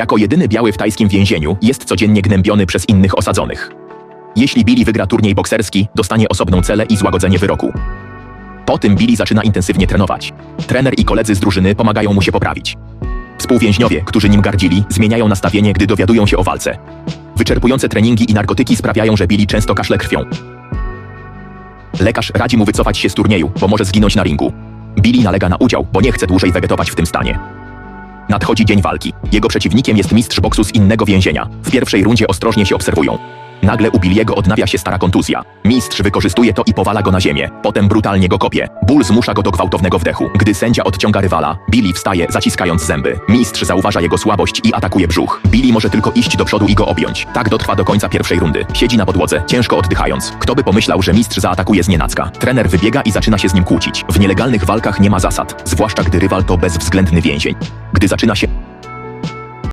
Jako jedyny biały w tajskim więzieniu jest codziennie gnębiony przez innych osadzonych. Jeśli Billy wygra turniej bokserski, dostanie osobną celę i złagodzenie wyroku. Po tym Billy zaczyna intensywnie trenować. Trener i koledzy z drużyny pomagają mu się poprawić. Współwięźniowie, którzy nim gardzili, zmieniają nastawienie, gdy dowiadują się o walce. Wyczerpujące treningi i narkotyki sprawiają, że Billy często kaszle krwią. Lekarz radzi mu wycofać się z turnieju, bo może zginąć na ringu. Billy nalega na udział, bo nie chce dłużej wegetować w tym stanie. Nadchodzi dzień walki. Jego przeciwnikiem jest mistrz boksu z innego więzienia. W pierwszej rundzie ostrożnie się obserwują. Nagle u Billiego odnawia się stara kontuzja. Mistrz wykorzystuje to i powala go na ziemię. Potem brutalnie go kopie. Ból zmusza go do gwałtownego wdechu. Gdy sędzia odciąga rywala, Billy wstaje, zaciskając zęby. Mistrz zauważa jego słabość i atakuje brzuch. Billy może tylko iść do przodu i go objąć. Tak dotrwa do końca pierwszej rundy. Siedzi na podłodze, ciężko oddychając. Kto by pomyślał, że mistrz zaatakuje z? Trener wybiega i zaczyna się z nim kłócić. W nielegalnych walkach nie ma zasad, zwłaszcza gdy rywal to bezwzględny więzień. Gdy zaczyna się